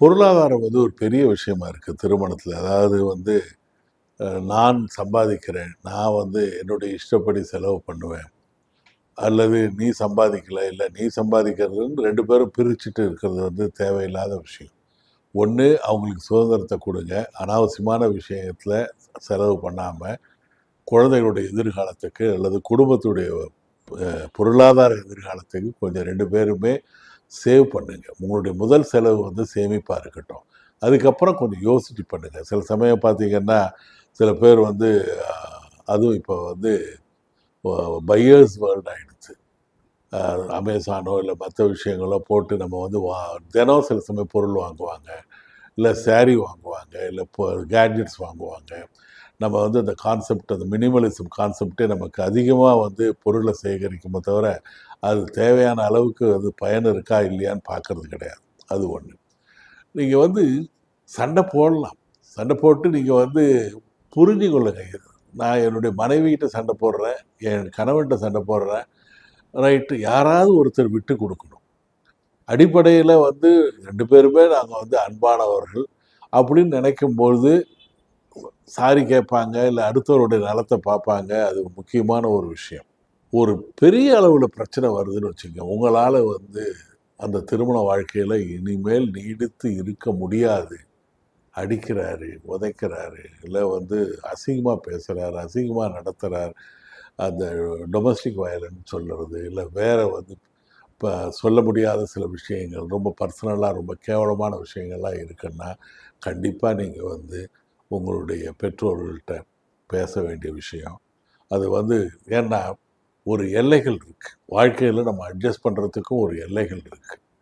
பொருளாதாரம் வந்து ஒரு பெரிய விஷயமா இருக்குது திருமணத்தில். அதாவது வந்து நான் சம்பாதிக்கிறேன். நான் வந்து என்னுடைய இஷ்டப்படி செலவு பண்ணுவேன். அல்லது நீ சம்பாதிக்கல இல்லை நீ சம்பாதிக்கிறதுன்னு ரெண்டு பேரும் பிரிச்சுட்டு இருக்கிறது வந்து தேவையில்லாத விஷயம். ஒன்று அவங்களுக்கு சுதந்திரத்தை கொடுங்க. அனாவசியமான விஷயத்தில் செலவு பண்ணாமல் குழந்தைகளுடைய எதிர்காலத்துக்கு அல்லது குடும்பத்துடைய பொருளாதார எதிர்காலத்துக்கு கொஞ்சம் ரெண்டு பேருமே சேவ் பண்ணுங்கள் உங்களுடைய முதல் செலவு வந்து சேமிப்பாக இருக்கட்டும். அதுக்கப்புறம் கொஞ்சம் யோசிச்சு பண்ணுங்கள் சில சமயம் பார்த்தீங்கன்னா சில பேர் வந்து அதுவும் இப்போ வந்து பையர்ஸ் வேர்ல்ட் ஆகிடுச்சு அமேசானோ இல்லை மற்ற விஷயங்களோ போட்டு நம்ம வந்து வா தினம் சில சமயம் பொருள் வாங்குவாங்க. இல்லை சேரீ வாங்குவாங்க இல்லை இப்போ கேட்ஜெட்ஸ் வாங்குவாங்க. நம்ம வந்து அந்த கான்செப்ட் அந்த மினிமலிசம் கான்செப்டே நமக்கு அதிகமாக வந்து பொருளை சேகரிக்குமே தவிர அது தேவையான அளவுக்கு அது பயன் இருக்கா இல்லையான்னு பார்க்கறது கிடையாது. அது ஒன்று நீங்கள் வந்து சண்டை போடலாம். சண்டை போட்டு நீங்கள் வந்து புரிஞ்சு கொள்ளுங்க. நான் என்னுடைய மனைவிகிட்ட சண்டை போடுறேன் என் கணவன்கிட்ட சண்டை போடுறேன். ரைட்டு. யாராவது ஒருத்தர் விட்டு கொடுக்கணும். அடிப்படையில் வந்து ரெண்டு பேருமே நாங்கள் வந்து அன்பானவர்கள். அப்படின்னு நினைக்கும்பொழுது சாரி கேட்பாங்க இல்லை அடுத்தவருடைய நலத்தை பார்ப்பாங்க. அது முக்கியமான ஒரு விஷயம். ஒரு பெரிய அளவில் பிரச்சனை வருதுன்னு வச்சுங்க உங்களால் வந்து அந்த திருமண வாழ்க்கையில் இனிமேல் நீடித்து இருக்க முடியாது. அடிக்கிறாரு உதைக்கிறாரு இல்லை வந்து அசிங்கமாக பேசுகிறாரு அசிங்கமாக நடத்துகிறார் அந்த டொமஸ்டிக் வயலன்ஸ் சொல்கிறது இல்லை வேறு வந்து இப்போ சொல்ல முடியாத சில விஷயங்கள் ரொம்ப பர்சனலாக ரொம்ப கேவலமான விஷயங்கள்லாம் இருக்குன்னா கண்டிப்பாக நீங்கள் வந்து உங்களுடைய பெற்றோர்கள்ட்ட பேச வேண்டிய விஷயம். அது வந்து ஏன்னா ஒரு எல்லைகள் இருக்குது வாழ்க்கையில் நம்ம அட்ஜஸ்ட் பண்ணுறதுக்கும் ஒரு எல்லைகள் இருக்குது